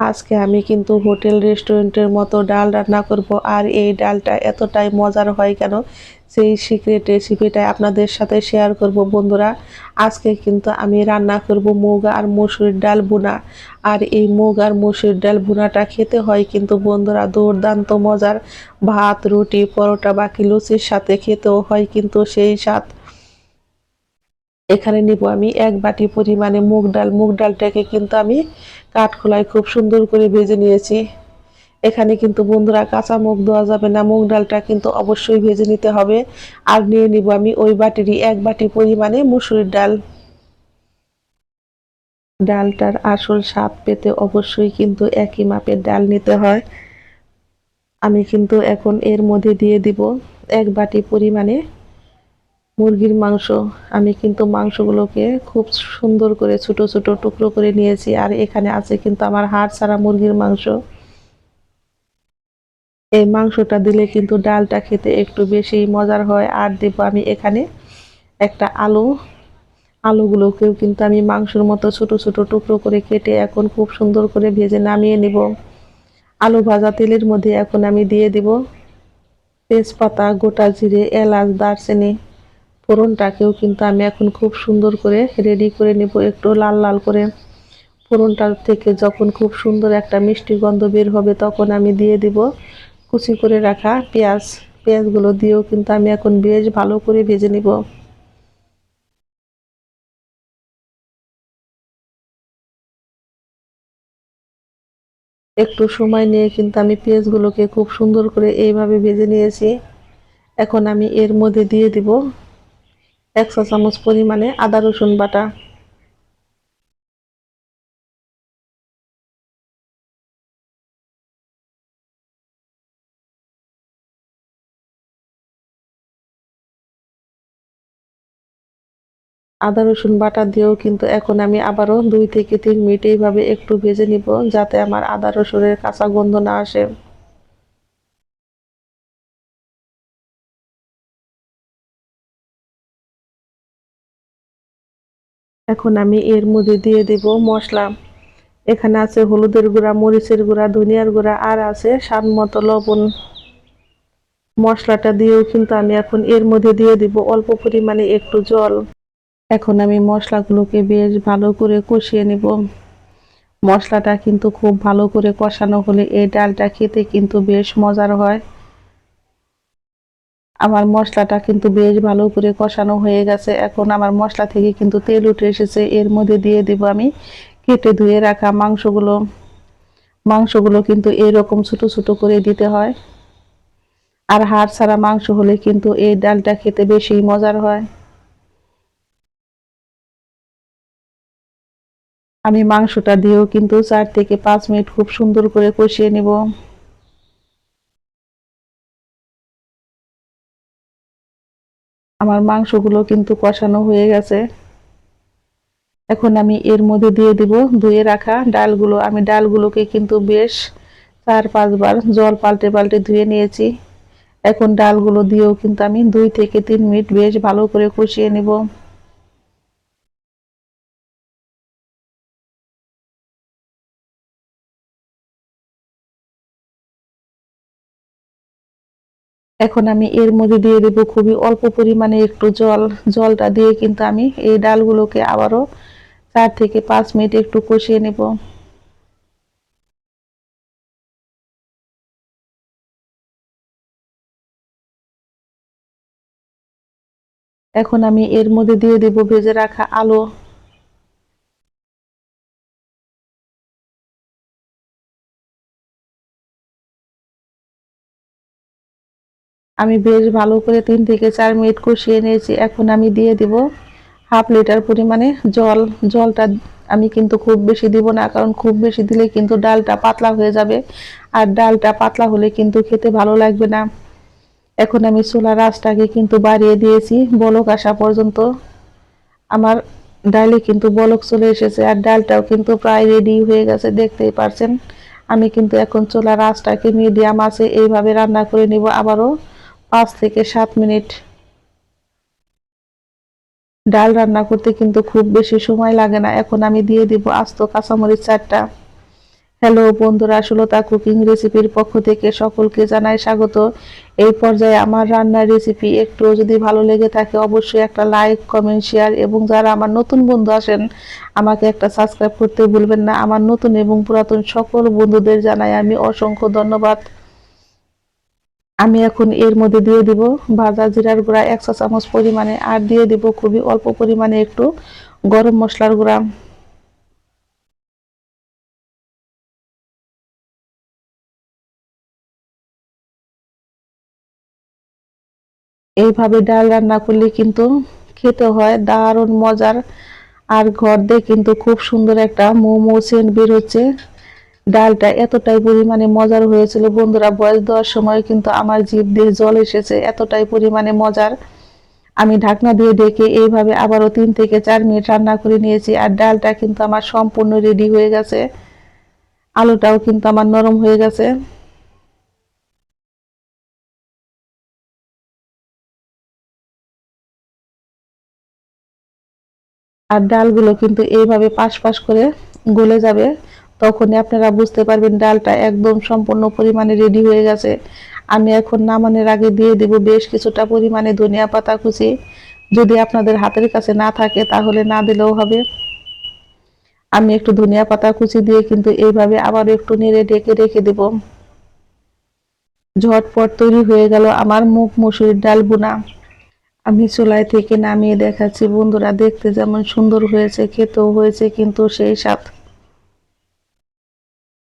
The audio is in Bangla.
আজকে আমি কিন্তু হোটেল রেস্টুরেন্টের মতো ডাল রান্না করব, আর এই ডালটা এতটাই মজার হয় কেন? সেই সিক্রেট রেসিপিটাই আপনাদের সাথে শেয়ার করব বন্ধুরা। আজকে কিন্তু আমি রান্না করব মুগ আর মসুরির ডাল বোনা আর এই মুগ আর মসুরির ডাল বোনাটা খেতে হয় কিন্তু বন্ধুরা দুর্দান্ত মজার। ভাত, রুটি, পরোটা বাকি লুচির সাথে খেতেও হয় কিন্তু সেই স্বাদ। এখানে নিব আমি এক বাটি পরিমাণে মুগ ডাল। মুগ ডালটাকে কিন্তু আমি কাঠখোলায় খুব সুন্দর করে ভেজে নিয়েছি। এখানে কিন্তু বন্ধুরা কাঁচা মুগ দেওয়া যাবে না। মুগ ডালটা কিন্তু অবশ্যই ভেজে নিতে হবে। আর নিয়ে নিব আমি ওই বাটিরই এক বাটি পরিমাণে মুসুরির ডাল। ডালটার আসল স্বাদ পেতে অবশ্যই কিন্তু একই মাপের ডাল নিতে হয়। আমি কিন্তু এখন এর মধ্যে দিয়ে দিব এক বাটি পরিমাণে মুরগির মাংস, আমি কিন্তু মাংসগুলোকে খুব সুন্দর করে ছোট ছোট টুকরো করে নিয়েছি, আর এখানে আছে কিন্তু আমার হাড় ছাড়া মুরগির মাংস। এই মাংসটা দিলে কিন্তু ডালটা খেতে একটু বেশি মজার হয়, আর দেবো আমি এখানে একটা আলু, আলুগুলোকেও কিন্তু আমি মাংসের মতো ছোট ছোট টুকরো করে কেটে এখন খুব সুন্দর করে ভেজে নামিয়ে নিব। আলু ভাজা তেলের মধ্যে এখন আমি দিয়ে দিব তেজপাতা, গোটা জিরে, এলাচ, দারচিনি। ফোড়নটাকেও কিন্তু আমি এখন খুব সুন্দর করে রেডি করে নেব, একটু লাল লাল করে। ফোড়নটার থেকে যখন খুব সুন্দর একটা মিষ্টি গন্ধ বের হবে, তখন আমি দিয়ে দিব কুচি করে রাখা পেঁয়াজ। পেঁয়াজগুলো দিয়েও কিন্তু আমি এখন বেশ ভালো করে ভেজে নিব। একটু সময় নিয়ে কিন্তু আমি পেঁয়াজগুলোকে খুব সুন্দর করে এইভাবে ভেজে নিয়েছি। এখন আমি এর মধ্যে দিয়ে দিব এক চা চামচ পরিমাণে আদা রসুন বাটা। আদা রসুন বাটা দিয়েও কিন্তু এখন আমি আবারও দুই থেকে তিন মিনিট এইভাবে একটু ভেজে নিব যাতে আমার আদা রসুনের কাঁচা গন্ধ না আসে। এখন আমি এর মধ্যে দিয়ে দেব মশলা। এখানে আছে হলুদের গুঁড়া, মরিচের গুঁড়া, ধনিয়ার গুঁড়া, আর আছে স্বাদ মতো লবণ। মশলাটা দিয়েও কিন্তু আমি এখন এর মধ্যে দিয়ে দিব অল্প পরিমাণে একটু জল। এখন আমি মশলাগুলোকে বেশ ভালো করে কষিয়ে নেব। মশলাটা কিন্তু খুব ভালো করে কষানো হলে এই ডালটা খেতে কিন্তু বেশ মজার হয়। আমার মশলাটা কিন্তু বেশ ভালো করে কষানো হয়ে গেছে। এখন আমার মশলা থেকে কিন্তু তেল উঠে এসেছে। এর মধ্যে দিয়ে দেব আমি কেটে ধুয়ে রাখা মাংসগুলো। মাংসগুলো কিন্তু এরকম ছোট ছোট করে দিতে হয়। আর হাড় ছাড়া মাংস হলে কিন্তু এই ডালটা খেতে বেশি মজার হয়। আমি মাংসটা দিয়েও কিন্তু চার থেকে পাঁচ মিনিট খুব সুন্দর করে কষিয়ে নিব। আমার মাংসগুলো কিন্তু কষানো হয়ে গেছে। এখন আমি এর মধ্যে দিয়ে দিব, ধুয়ে রাখা ডালগুলো। আমি ডালগুলোকে কিন্তু বেশ চার, পাঁচবার জল পাল্টে পাল্টে ধুয়ে নিয়েছি। এখন ডালগুলো দিয়েও কিন্তু আমি দুই থেকে তিন মিনিট বেশ ভালো করে কষিয়ে নিব। এখন আমি এর মধ্যে দিয়ে দেব খুবই অল্প পরিমাণে একটু জল। জলটা দিয়ে কিন্তু আমি এই ডালগুলোকে আবারও চার থেকে পাঁচ মিনিট একটু কষিয়ে নেব। এখন আমি এর মধ্যে দিয়ে দেব ভেজে রাখা আলু। আমি বেশ ভালো করে তিন থেকে চার মিনিট কষিয়ে নিয়েছি। এখন আমি দিয়ে দিব হাফ লিটার পরিমাণে জল। জলটা আমি কিন্তু খুব বেশি দিব না, কারণ খুব বেশি দিলে কিন্তু ডালটা পাতলা হয়ে যাবে। আর ডালটা পাতলা হলে কিন্তু খেতে ভালো লাগবে না। এখন আমি চুলার আঁচটাকে কিন্তু বাড়িয়ে দিয়েছি, বলক আসা পর্যন্ত। আমার ডালে কিন্তু বলক চলে এসেছে, আর ডালটাও কিন্তু প্রায় রেডি হয়ে গেছে, দেখতেই পারছেন। আমি কিন্তু এখন চুলার আঁচটাকে মিডিয়াম আছে এইভাবে রান্না করে নিব আবারও। পাঁচ থেকে সাত মিনিট ডাল রান্না করতে কিন্তু খুব বেশি সময় লাগে না। এখন আমি দিয়ে দিব আস্ত কাঁচামরিচ চারটা। হ্যালো বন্ধুরা, সুলতা কুকিং রেসিপির পক্ষ থেকে সকলকে জানাই স্বাগত। এই পর্যায়ে আমার রান্নার রেসিপি একটু যদি ভালো লেগে থাকে অবশ্যই একটা লাইক, কমেন্ট, শেয়ার এবং যারা আমার নতুন বন্ধু আসেন আমাকে একটা সাবস্ক্রাইব করতে ভুলবেন না। আমার নতুন এবং পুরাতন সকল বন্ধুদের জানাই আমি অসংখ্য ধন্যবাদ। আমি এখন এর মধ্যে দিয়ে দিব ভাজা জিরার গুঁড়া, এক চা চামচ পরিমাণে, আর দিয়ে দিব খুবই অল্প পরিমাণে একটু গরম মশলার গুঁড়া। এইভাবে ডাল রান্না করলে কিন্তু খেতে হয় দারুণ মজার, আর ঘর দিয়ে কিন্তু খুব সুন্দর একটা মোমো সেন্ট বের হচ্ছে। ডালটা এতটাই পরিমাণে মজার হয়েছিল। বন্ধুরা বয়স দেওয়ার সময় কিন্তু আমার জিভ দিয়ে জল এসেছে, এতটাই পরিমাণে মজার। আমি ঢাকনা দিয়ে ডেকে এইভাবে আবারও তিন থেকে চার মিনিট রান্না করে নিয়েছি আর ডালটা কিন্তু আমার সম্পূর্ণ রেডি হয়ে গেছে। আলুটাও কিন্তু আমার নরম হয়ে গেছে। আর ডালগুলো কিন্তু এইভাবে পাশ পাশ করে গলে যাবে। তখনই আপনারা বুঝতে পারবেন ডালটা একদম সম্পূর্ণ পরিমাণে রেডি হয়ে গেছে। আমি এখন নামানোর আগে দিয়ে দেব বেশ কিছুটা পরিমাণে ধনিয়া পাতা কুচি। যদি আপনাদের হাতের কাছে না থাকে তাহলে না দিলেও হবে। আমি একটু ধনিয়া পাতা কুচি দিয়ে কিন্তু এইভাবে আবার একটু নেড়ে ডেকে রেখে দেব। ঝটপট তৈরি হয়ে গেল আমার মুখ মুসুরির ডাল বোনা আমি চুলায় থেকে নামিয়ে দেখাচ্ছি, বন্ধুরা দেখতে যেমন সুন্দর হয়েছে, খেতেও হয়েছে কিন্তু সেই স্বাদ।